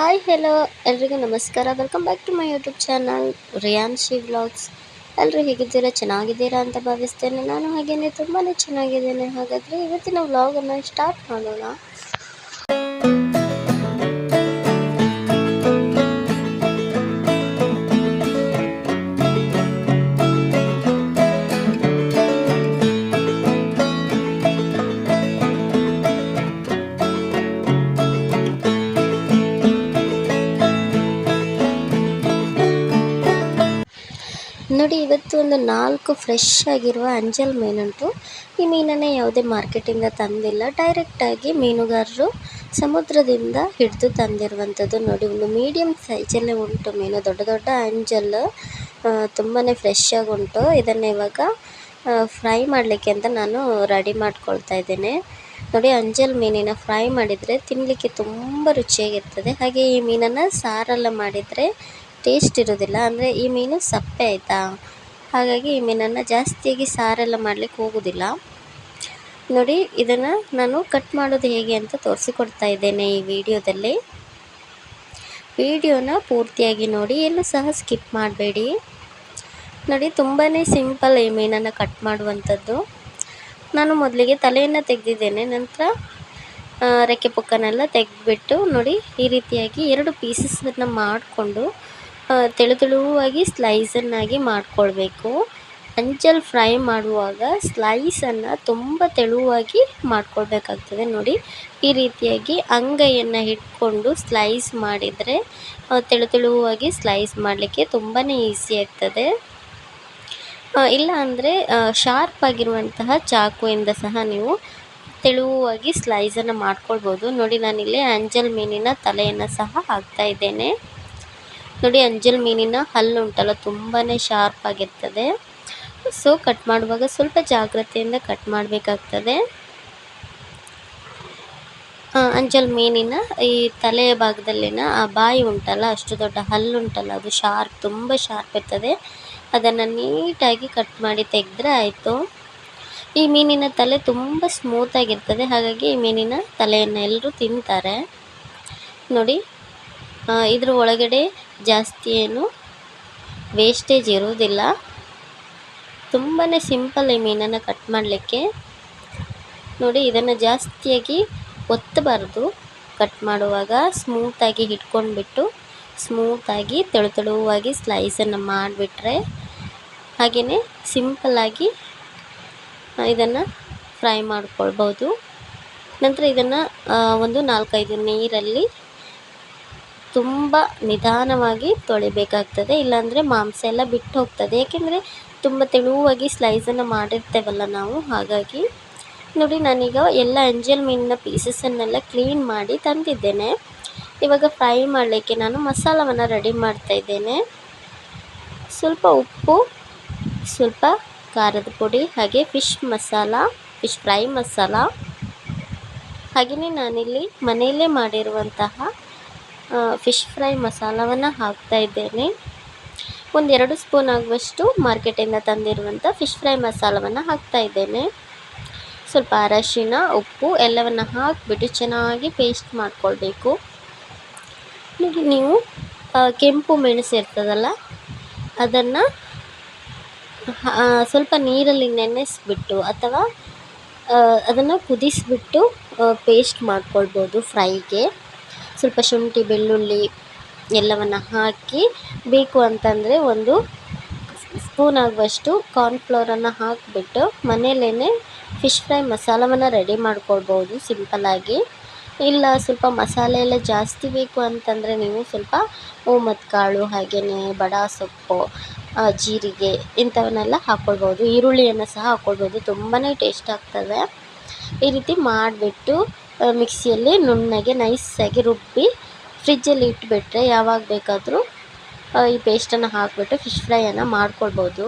Hi hello ಎಲ್ರಿಗೂ ನಮಸ್ಕಾರ. Welcome back to my YouTube channel Riyanshi vlogs ಎಲ್ಲರೂ ಹೇಗಿದ್ದೀರಾ? ಚೆನ್ನಾಗಿದ್ದೀರಾ ಅಂತ ಭಾವಿಸ್ತೇನೆ. ನಾನು ಹಾಗೇನೆ ತುಂಬಾ ಚೆನ್ನಾಗಿದ್ದೇನೆ. ಹಾಗಾದರೆ ಇವತ್ತಿನ ವ್ಲಾಗನ್ನು ಸ್ಟಾರ್ಟ್ ಮಾಡೋಣ. ನೋಡಿ, ಇವತ್ತು ಒಂದು ನಾಲ್ಕು ಫ್ರೆಶ್ ಆಗಿರುವ ಅಂಜಲ್ ಮೀನುಂಟು ಈ ಮೀನನ್ನು ಯಾವುದೇ ಮಾರ್ಕೆಟಿಂದ ತಂದಿಲ್ಲ. ಡೈರೆಕ್ಟಾಗಿ ಮೀನುಗಾರರು ಸಮುದ್ರದಿಂದ ಹಿಡಿದು ತಂದಿರುವಂಥದ್ದು ನೋಡಿ, ಒಂದು ಮೀಡಿಯಮ್ ಸೈಜಲ್ಲೇ ಉಂಟು ಮೀನು. ದೊಡ್ಡ ದೊಡ್ಡ ಅಂಜಲ್ ತುಂಬಾ ಫ್ರೆಶ್ ಆಗಿ ಉಂಟು. ಇದನ್ನು ಇವಾಗ ಫ್ರೈ ಮಾಡಲಿಕ್ಕೆ ಅಂತ ನಾನು ರೆಡಿ ಮಾಡ್ಕೊಳ್ತಾ ಇದ್ದೇನೆ. ನೋಡಿ, ಅಂಜಲ್ ಮೀನಿನ ಫ್ರೈ ಮಾಡಿದರೆ ತಿನ್ನಲಿಕ್ಕೆ ತುಂಬ ರುಚಿಯಾಗಿರ್ತದೆ. ಹಾಗೆ ಈ ಮೀನನ್ನು ಸಾರೆಲ್ಲ ಮಾಡಿದರೆ ಟೇಸ್ಟ್ ಇರೋದಿಲ್ಲ ಅಂದರೆ ಈ ಮೀನು ಸಪ್ಪೆ ಆಯಿತಾ? ಹಾಗಾಗಿ ಈ ಮೀನನ್ನು ಜಾಸ್ತಿಯಾಗಿ ಸಾರೆಲ್ಲ ಮಾಡ್ಲಿಕ್ಕೆ ಹೋಗೋದಿಲ್ಲ. ನೋಡಿ, ಇದನ್ನು ನಾನು ಕಟ್ ಮಾಡೋದು ಹೇಗೆ ಅಂತ ತೋರಿಸಿಕೊಡ್ತಾ ಇದ್ದೇನೆ ಈ ವಿಡಿಯೋದಲ್ಲಿ. ವಿಡಿಯೋನ ಪೂರ್ತಿಯಾಗಿ ನೋಡಿ, ಎಲ್ಲೂ ಸಹ ಸ್ಕಿಪ್ ಮಾಡಬೇಡಿ. ನೋಡಿ ತುಂಬಾ ಸಿಂಪಲ್ ಈ ಮೀನನ್ನು ಕಟ್ ಮಾಡುವಂಥದ್ದು. ನಾನು ಮೊದಲಿಗೆ ತಲೆಯನ್ನು ತೆಗೆದಿದ್ದೇನೆ, ನಂತರ ರೆಕ್ಕೆ ಪುಕ್ಕನೆಲ್ಲ ತೆಗೆದ್ಬಿಟ್ಟು ನೋಡಿ, ಈ ರೀತಿಯಾಗಿ ಎರಡು ಪೀಸಸನ್ನು ಮಾಡಿಕೊಂಡು ತೆಳು ತೆಳುವಾಗಿ ಸ್ಲೈಸನ್ನಾಗಿ ಮಾಡಿಕೊಳ್ಬೇಕು. ಅಂಚಲ್ ಫ್ರೈ ಮಾಡುವಾಗ ಸ್ಲೈಸನ್ನು ತುಂಬ ತೆಳುವಾಗಿ ಮಾಡಿಕೊಳ್ಬೇಕಾಗ್ತದೆ. ನೋಡಿ, ಈ ರೀತಿಯಾಗಿ ಅಂಗೈಯನ್ನು ಹಿಡ್ಕೊಂಡು ಸ್ಲೈಸ್ ಮಾಡಿದರೆ ತೆಳು ತೆಳುವಾಗಿ ಸ್ಲೈಸ್ ಮಾಡಲಿಕ್ಕೆ ತುಂಬಾ ಈಸಿ ಆಗ್ತದೆ. ಇಲ್ಲ ಅಂದರೆ ಶಾರ್ಪ್ ಆಗಿರುವಂತಹ ಚಾಕುವಿಂದ ಸಹ ನೀವು ತೆಳುವಾಗಿ ಸ್ಲೈಸನ್ನು ಮಾಡ್ಕೊಳ್ಬೋದು. ನೋಡಿ, ನಾನಿಲ್ಲಿ ಅಂಜಲ್ ಮೀನಿನ ತಲೆಯನ್ನು ಸಹ ಹಾಕ್ತಾ ಇದ್ದೇನೆ. ನೋಡಿ, ಅಂಜಲ್ ಮೀನಿನ ಹಲ್ಲು ಉಂಟಲ್ಲ ತುಂಬಾ ಶಾರ್ಪ್ ಆಗಿರ್ತದೆ. ಸೊ ಕಟ್ ಮಾಡುವಾಗ ಸ್ವಲ್ಪ ಜಾಗ್ರತೆಯಿಂದ ಕಟ್ ಮಾಡಬೇಕಾಗ್ತದೆ. ಅಂಜಲ್ ಮೀನಿನ ಈ ತಲೆಯ ಭಾಗದಲ್ಲಿನ ಆ ಬಾಯಿ ಉಂಟಲ್ಲ, ಅಷ್ಟು ದೊಡ್ಡ ಹಲ್ಲು ಉಂಟಲ್ಲ, ಅದು ಶಾರ್ಪ್ ತುಂಬ ಶಾರ್ಪ್ ಇರ್ತದೆ. ಅದನ್ನು ನೀಟಾಗಿ ಕಟ್ ಮಾಡಿ ತೆಗೆದ್ರೆ ಆಯಿತು. ಈ ಮೀನಿನ ತಲೆ ತುಂಬ ಸ್ಮೂತಾಗಿರ್ತದೆ ಹಾಗಾಗಿ ಈ ಮೀನಿನ ತಲೆಯನ್ನು ಎಲ್ಲರೂ ತಿಂತಾರೆ. ನೋಡಿ ಇದ್ರ ಒಳಗಡೆ ಜಾಸ್ತಿ ಏನು ವೇಸ್ಟೇಜ್ ಇರುವುದಿಲ್ಲ. ತುಂಬಾ ಸಿಂಪಲ್ ಈ ಮೀನನ್ನು ಕಟ್ ಮಾಡಲಿಕ್ಕೆ. ನೋಡಿ, ಇದನ್ನು ಜಾಸ್ತಿಯಾಗಿ ಒತ್ತಬಾರ್ದು. ಕಟ್ ಮಾಡುವಾಗ ಸ್ಮೂತಾಗಿ ಹಿಡ್ಕೊಂಡ್ಬಿಟ್ಟು ಸ್ಮೂತಾಗಿ ತೆಳು ತೆಳುವಾಗಿ ಸ್ಲೈಸನ್ನು ಮಾಡಿಬಿಟ್ರೆ ಹಾಗೆಯೇ ಸಿಂಪಲ್ಲಾಗಿ ಇದನ್ನು ಫ್ರೈ ಮಾಡ್ಕೊಳ್ಬೋದು ನಂತರ ಇದನ್ನು ಒಂದು ನಾಲ್ಕೈದು ನೀರಲ್ಲಿ ತುಂಬ ನಿಧಾನವಾಗಿ ತೊಳಿಬೇಕಾಗ್ತದೆ. ಇಲ್ಲಾಂದರೆ ಮಾಂಸ ಎಲ್ಲ ಬಿಟ್ಟು ಹೋಗ್ತದೆ. ಏಕೆಂದರೆ ತುಂಬ ತೆಳುವಾಗಿ ಸ್ಲೈಸನ್ನು ಮಾಡಿರ್ತೇವಲ್ಲ ನಾವು. ಹಾಗಾಗಿ ನೋಡಿ, ನಾನೀಗ ಎಲ್ಲ ಅಂಜಲ್ ಮೀನಿನ ಪೀಸಸನ್ನೆಲ್ಲ ಕ್ಲೀನ್ ಮಾಡಿ ತಂದಿದ್ದೇನೆ. ಇವಾಗ ಫ್ರೈ ಮಾಡಲಿಕ್ಕೆ ನಾನು ಮಸಾಲವನ್ನು ರೆಡಿ ಮಾಡ್ತಾ ಇದ್ದೇನೆ. ಸ್ವಲ್ಪ ಉಪ್ಪು, ಸ್ವಲ್ಪ ಖಾರದ ಪುಡಿ, ಹಾಗೆ fish masala fish fry masala. ಹಾಗೆಯೇ ನಾನಿಲ್ಲಿ ಮನೆಯಲ್ಲೇ ಮಾಡಿರುವಂತಹ ಫಿಶ್ ಫ್ರೈ ಮಸಾಲವನ್ನು ಹಾಕ್ತಾ ಇದ್ದೇನೆ. ಒಂದೆರಡು ಸ್ಪೂನ್ ಆಗುವಷ್ಟು ಮಾರ್ಕೆಟಿಂದ ತಂದಿರುವಂಥ ಫಿಶ್ ಫ್ರೈ ಮಸಾಲವನ್ನು ಹಾಕ್ತಾ ಇದ್ದೇನೆ. ಸ್ವಲ್ಪ ಅರಶಿನ, ಉಪ್ಪು ಎಲ್ಲವನ್ನು ಹಾಕಿಬಿಟ್ಟು ಚೆನ್ನಾಗಿ ಪೇಸ್ಟ್ ಮಾಡಿಕೊಳ್ಬೇಕು. ನೀವು ಕೆಂಪು ಮೆಣಸು ಇರ್ತದಲ್ಲ, ಅದನ್ನು ಸ್ವಲ್ಪ ನೀರಲ್ಲಿ ನೆನೆಸಿಬಿಟ್ಟು ಅಥವಾ ಅದನ್ನು ಕುದಿಸಿಬಿಟ್ಟು ಪೇಸ್ಟ್ ಮಾಡಿಕೊಳ್ಬೋದು ಫ್ರೈಗೆ ಸ್ವಲ್ಪ ಶುಂಠಿ, ಬೆಳ್ಳುಳ್ಳಿ ಎಲ್ಲವನ್ನು ಹಾಕಿ ಬೇಕು ಅಂತಂದರೆ ಒಂದು ಸ್ಪೂನ್ ಆಗುವಷ್ಟು ಕಾರ್ನ್ಫ್ಲೋರನ್ನು ಹಾಕಿಬಿಟ್ಟು ಮನೆಯಲ್ಲೇ ಫಿಶ್ ಫ್ರೈ ಮಸಾಲವನ್ನು ರೆಡಿ ಮಾಡ್ಕೊಳ್ಬೋದು ಸಿಂಪಲ್ಲಾಗಿ ಇಲ್ಲ ಸ್ವಲ್ಪ ಮಸಾಲೆ ಎಲ್ಲ ಜಾಸ್ತಿ ಬೇಕು ಅಂತಂದರೆ ನೀವು ಸ್ವಲ್ಪ ಓಮದ ಕಾಳು ಹಾಗೆಯೇ ಬಡ ಸೊಪ್ಪು ಜೀರಿಗೆ ಇಂಥವನ್ನೆಲ್ಲ ಹಾಕ್ಕೊಳ್ಬೋದು ಈರುಳ್ಳಿಯನ್ನು ಸಹ ಹಾಕ್ಕೊಳ್ಬೋದು ತುಂಬಾ ಟೇಸ್ಟ್ ಆಗ್ತದೆ. ಈ ರೀತಿ ಮಾಡಿಬಿಟ್ಟು ಮಿಕ್ಸಿಯಲ್ಲಿ ನುಣ್ಣಗೆ ನೈಸಾಗಿ ರುಬ್ಬಿ ಫ್ರಿಜ್ಜಲ್ಲಿ ಇಟ್ಬಿಟ್ರೆ ಯಾವಾಗ ಬೇಕಾದರೂ ಈ ಪೇಸ್ಟನ್ನು ಹಾಕಿಬಿಟ್ಟು ಫಿಶ್ ಫ್ರೈಯನ್ನು ಮಾಡ್ಕೊಳ್ಬೋದು.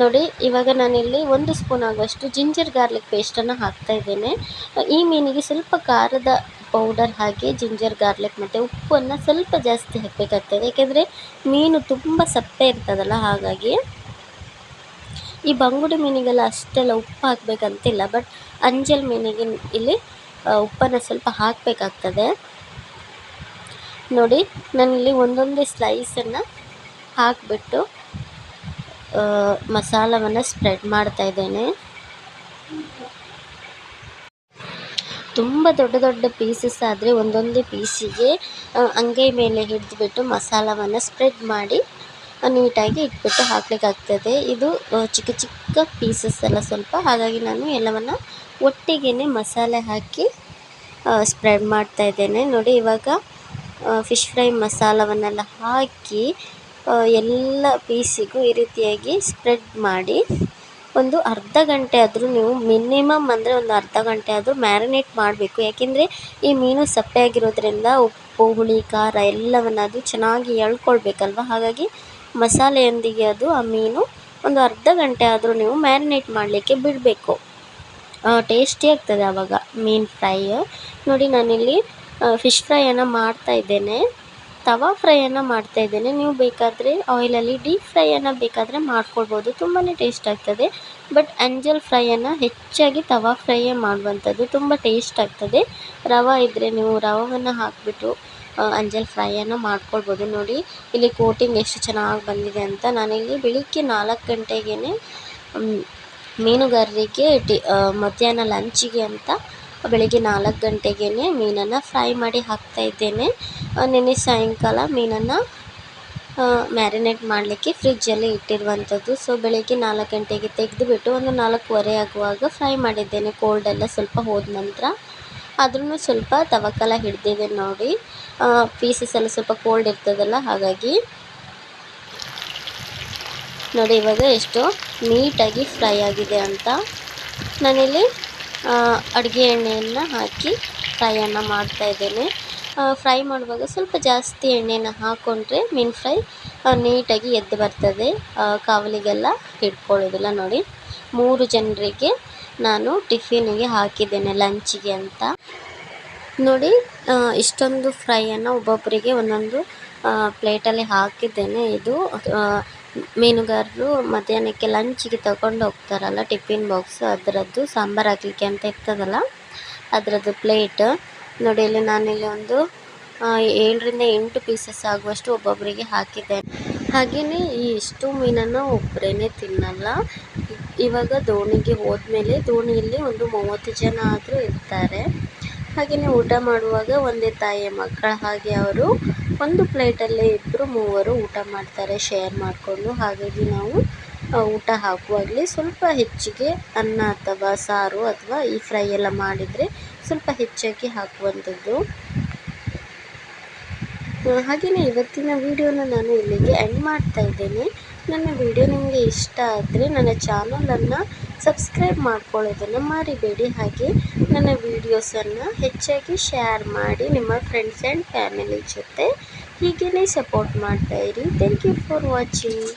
ನೋಡಿ, ಇವಾಗ ನಾನಿಲ್ಲಿ ಒಂದು ಸ್ಪೂನ್ ಆಗುವಷ್ಟು ಜಿಂಜರ್ ಗಾರ್ಲಿಕ್ ಪೇಸ್ಟನ್ನು ಹಾಕ್ತಾ ಇದ್ದೇನೆ. ಈ ಮೀನಿಗೆ ಸ್ವಲ್ಪ ಖಾರದ ಪೌಡರ್ ಹಾಕಿ ಜಿಂಜರ್ ಗಾರ್ಲಿಕ್ ಮತ್ತು ಉಪ್ಪನ್ನು ಸ್ವಲ್ಪ ಜಾಸ್ತಿ ಹಾಕಬೇಕಾಗ್ತದೆ. ಯಾಕೆಂದರೆ ಮೀನು ತುಂಬ ಸಪ್ಪೆ ಇರ್ತದಲ್ಲ, ಹಾಗಾಗಿ ಈ ಬಂಗುಡೆ ಮೀನಿಗೆಲ್ಲ ಅಷ್ಟೆಲ್ಲ ಉಪ್ಪು ಹಾಕಬೇಕಂತಿಲ್ಲ ಬಟ್ ಅಂಜಲ್ ಮೀನಿಗೆ ಇಲ್ಲಿ ಉಪ್ಪನ್ನು ಸ್ವಲ್ಪ ಹಾಕಬೇಕಾಗ್ತದೆ. ನೋಡಿ, ನಾನಿಲ್ಲಿ ಒಂದೊಂದೇ ಸ್ಲೈಸನ್ನು ಹಾಕಿಬಿಟ್ಟು ಮಸಾಲವನ್ನು ಸ್ಪ್ರೆಡ್ ಮಾಡ್ತಾ ಇದ್ದೇನೆ. ತುಂಬ ದೊಡ್ಡ ದೊಡ್ಡ ಪೀಸಸ್ ಆದರೆ ಒಂದೊಂದೇ ಪೀಸಿಗೆ ಅಂಗೈ ಮೇಲೆ ಹಿಡಿದುಬಿಟ್ಟು ಮಸಾಲವನ್ನು ಸ್ಪ್ರೆಡ್ ಮಾಡಿ ನೀಟಾಗಿ ಇಟ್ಬಿಟ್ಟು ಹಾಕಲಿಕ್ಕಾಗ್ತದೆ. ಇದು ಚಿಕ್ಕ ಚಿಕ್ಕ ಪೀಸಸ್ ಎಲ್ಲ ಸ್ವಲ್ಪ. ಹಾಗಾಗಿ ನಾನು ಎಲ್ಲವನ್ನು ಒಟ್ಟಿಗೆ ಮಸಾಲೆ ಹಾಕಿ ಸ್ಪ್ರೆಡ್ ಮಾಡ್ತಾ ಇದ್ದೇನೆ. ನೋಡಿ, ಇವಾಗ ಫಿಶ್ ಫ್ರೈ ಮಸಾಲವನ್ನೆಲ್ಲ ಹಾಕಿ ಎಲ್ಲ ಪೀಸಿಗೂ ಈ ರೀತಿಯಾಗಿ ಸ್ಪ್ರೆಡ್ ಮಾಡಿ, ಒಂದು ಅರ್ಧ ಗಂಟೆ ಆದರೂ ನೀವು ಮಿನಿಮಮ್ ಅಂದರೆ ಒಂದು ಅರ್ಧ ಗಂಟೆ ಆದರೂ ಮ್ಯಾರಿನೇಟ್ ಮಾಡಬೇಕು. ಯಾಕೆಂದರೆ ಈ ಮೀನು ಸಪ್ಪೆ ಆಗಿರೋದ್ರಿಂದ ಉಪ್ಪು, ಹುಳಿ, ಖಾರ ಎಲ್ಲವನ್ನು ಅದು ಚೆನ್ನಾಗಿ ಎಳ್ಕೊಳ್ಬೇಕಲ್ವ? ಹಾಗಾಗಿ ಮಸಾಲೆಯೊಂದಿಗೆ ಅದು, ಆ ಮೀನು, ಒಂದು ಅರ್ಧ ಗಂಟೆ ಆದರೂ ನೀವು ಮ್ಯಾರಿನೇಟ್ ಮಾಡಲಿಕ್ಕೆ ಬಿಡಬೇಕು. ಟೇಸ್ಟಿ ಆಗ್ತದೆ ಆವಾಗ ಮೀನು ಫ್ರೈ. ನೋಡಿ, ನಾನಿಲ್ಲಿ ಫಿಶ್ ಫ್ರೈಯನ್ನು ಮಾಡ್ತಾ ಇದ್ದೇನೆ. ತವಾ ಫ್ರೈಯನ್ನು ಮಾಡ್ತಾ ಇದ್ದೇನೆ. ನೀವು ಬೇಕಾದರೆ ಆಯಿಲಲ್ಲಿ ಡೀಪ್ ಫ್ರೈಯನ್ನು ಬೇಕಾದರೆ ಮಾಡ್ಕೊಳ್ಬೋದು. ತುಂಬಾ ಟೇಸ್ಟ್ ಆಗ್ತದೆ. ಬಟ್ ಅಂಜಲ್ ಫ್ರೈಯನ್ನು ಹೆಚ್ಚಾಗಿ ತವಾ ಫ್ರೈಯೇ ಮಾಡುವಂಥದ್ದು. ತುಂಬ ಟೇಸ್ಟ್ ಆಗ್ತದೆ. ರವೆ ಇದ್ದರೆ ನೀವು ರವವನ್ನು ಹಾಕಿಬಿಟ್ಟು ಅಂಜಲ್ ಫ್ರೈಯನ್ನು ಮಾಡ್ಕೊಳ್ಬೋದು ನೋಡಿ. ಇಲ್ಲಿ ಕೋಟಿಂಗ್ ಎಷ್ಟು ಚೆನ್ನಾಗಿ ಬಂದಿದೆ ಅಂತ. ನಾನಿಲ್ಲಿ ಬೆಳಿಗ್ಗೆ ನಾಲ್ಕು ಗಂಟೆಗೇ ಮೀನುಗಾರರಿಗೆ ಟಿ ಮಧ್ಯಾಹ್ನ ಲಂಚಿಗೆ ಅಂತ ಬೆಳಿಗ್ಗೆ ನಾಲ್ಕು ಗಂಟೆಗೇ ಮೀನನ್ನು ಫ್ರೈ ಮಾಡಿ ಹಾಕ್ತಾ ಇದ್ದೇನೆ. ನೆನ್ನೆ ಸಾಯಂಕಾಲ ಮೀನನ್ನು ಮ್ಯಾರಿನೇಟ್ ಮಾಡಲಿಕ್ಕೆ ಫ್ರಿಜ್ಜಲ್ಲಿ ಇಟ್ಟಿರುವಂಥದ್ದು. ಸೊ ಬೆಳಗ್ಗೆ ನಾಲ್ಕು ಗಂಟೆಗೆ ತೆಗೆದುಬಿಟ್ಟು ಒಂದು ನಾಲ್ಕೂವರೆ ಆಗುವಾಗ ಫ್ರೈ ಮಾಡಿದ್ದೇನೆ. ಕೋಲ್ಡೆಲ್ಲ ಸ್ವಲ್ಪ ಹೋದ ನಂತರ. ಆದ್ರೂ ಸ್ವಲ್ಪ ತವಕಲ ಹಿಡ್ದಿದೆ ನೋಡಿ. ಪೀಸಸ್ ಎಲ್ಲ ಸ್ವಲ್ಪ ಕೋಲ್ಡ್ ಇರ್ತದಲ್ಲ, ಹಾಗಾಗಿ. ನೋಡಿ, ಇವಾಗ ಎಷ್ಟು ನೀಟಾಗಿ ಫ್ರೈ ಆಗಿದೆ ಅಂತ. ನಾನಿಲ್ಲಿ ಅಡುಗೆ ಎಣ್ಣೆಯನ್ನು ಹಾಕಿ ಫ್ರೈಯನ್ನು ಮಾಡ್ತಾಯಿದ್ದೇನೆ ಫ್ರೈ ಮಾಡುವಾಗ ಸ್ವಲ್ಪ ಜಾಸ್ತಿ ಎಣ್ಣೆಯನ್ನು ಹಾಕ್ಕೊಂಡ್ರೆ ಮೀನು ಫ್ರೈ ನೀಟಾಗಿ ಎದ್ದು ಬರ್ತದೆ. ಕಾವಲಿಗೆಲ್ಲ ಹಿಡ್ಕೊಳ್ಳೋದಿಲ್ಲ ನೋಡಿ. ಮೂರು ಜನರಿಗೆ ನಾನು ಟಿಫಿನಿಗೆ ಹಾಕಿದ್ದೇನೆ ಲಂಚಿಗೆ ಅಂತ. ನೋಡಿ ಇಷ್ಟೊಂದು ಫ್ರೈಯನ್ನು ಒಬ್ಬೊಬ್ಬರಿಗೆ ಒಂದೊಂದು ಪ್ಲೇಟಲ್ಲಿ ಹಾಕಿದ್ದೇನೆ. ಇದು ಮೀನುಗಾರರು ಮಧ್ಯಾಹ್ನಕ್ಕೆ ಲಂಚಿಗೆ ತಗೊಂಡು ಹೋಗ್ತಾರಲ್ಲ ಟಿಫಿನ್ ಬಾಕ್ಸ್, ಅದರದ್ದು ಸಾಂಬಾರು ಹಾಕ್ಲಿಕ್ಕೆ ಅಂತ ಇರ್ತದಲ್ಲ, ಅದರದ್ದು ಪ್ಲೇಟ್. ನೋಡಿ, ಇಲ್ಲಿ ನಾನಿಲ್ಲಿ ಒಂದು ಏಳರಿಂದ ಎಂಟು ಪೀಸಸ್ ಆಗುವಷ್ಟು ಒಬ್ಬೊಬ್ಬರಿಗೆ ಹಾಕಿದ್ದೇನೆ. ಹಾಗೆಯೇ ಈ ಇಷ್ಟು ಮೀನನ್ನು ಒಬ್ಬರೇ ತಿನ್ನಲ್ಲ. ಇವಾಗ ದೋಣಿಗೆ ಹೋದ್ಮೇಲೆ ದೋಣಿಯಲ್ಲಿ ಒಂದು ಮೂವತ್ತು ಜನ ಆದರೂ ಇರ್ತಾರೆ. ಹಾಗೆಯೇ ಊಟ ಮಾಡುವಾಗ ಒಂದೇ ತಾಯಿಯ ಮಕ್ಕಳ ಹಾಗೆ ಅವರು ಒಂದು ಪ್ಲೇಟಲ್ಲೇ ಇಬ್ಬರು ಮೂವರು ಊಟ ಮಾಡ್ತಾರೆ, ಶೇರ್ ಮಾಡಿಕೊಂಡು. ಹಾಗಾಗಿ ನಾವು ಊಟ ಹಾಕುವಾಗಲೇ ಸ್ವಲ್ಪ ಹೆಚ್ಚಿಗೆ ಅನ್ನ ಅಥವಾ ಸಾರು ಅಥವಾ ಈ ಫ್ರೈ ಎಲ್ಲ ಮಾಡಿದರೆ ಸ್ವಲ್ಪ ಹೆಚ್ಚಾಗಿ ಹಾಕುವಂಥದ್ದು. ಹಾಗೆಯೇ ಇವತ್ತಿನ ವಿಡಿಯೋನ ನಾನು ಇಲ್ಲಿಗೆ ಎಂಡ್ ಮಾಡ್ತಾ ಇದ್ದೇನೆ. ನನ್ನ ವಿಡಿಯೋ ನಿಮಗೆ ಇಷ್ಟ ಆದರೆ ನನ್ನ ಚಾನಲನ್ನು ಸಬ್ಸ್ಕ್ರೈಬ್ ಮಾಡ್ಕೊಳ್ಳೋದನ್ನು ಮರಿಬೇಡಿ. ಹಾಗೆ ನನ್ನ ವಿಡಿಯೋಸನ್ನು ಹೆಚ್ಚಾಗಿ ಶೇರ್ ಮಾಡಿ ನಿಮ್ಮ ಫ್ರೆಂಡ್ಸ್ ಆ್ಯಂಡ್ ಫ್ಯಾಮಿಲಿ ಜೊತೆ ಹೀಗೇ ಸಪೋರ್ಟ್ ಮಾಡ್ತಾಯಿರಿ ಥ್ಯಾಂಕ್ ಯು ಫಾರ್ ವಾಚಿಂಗ್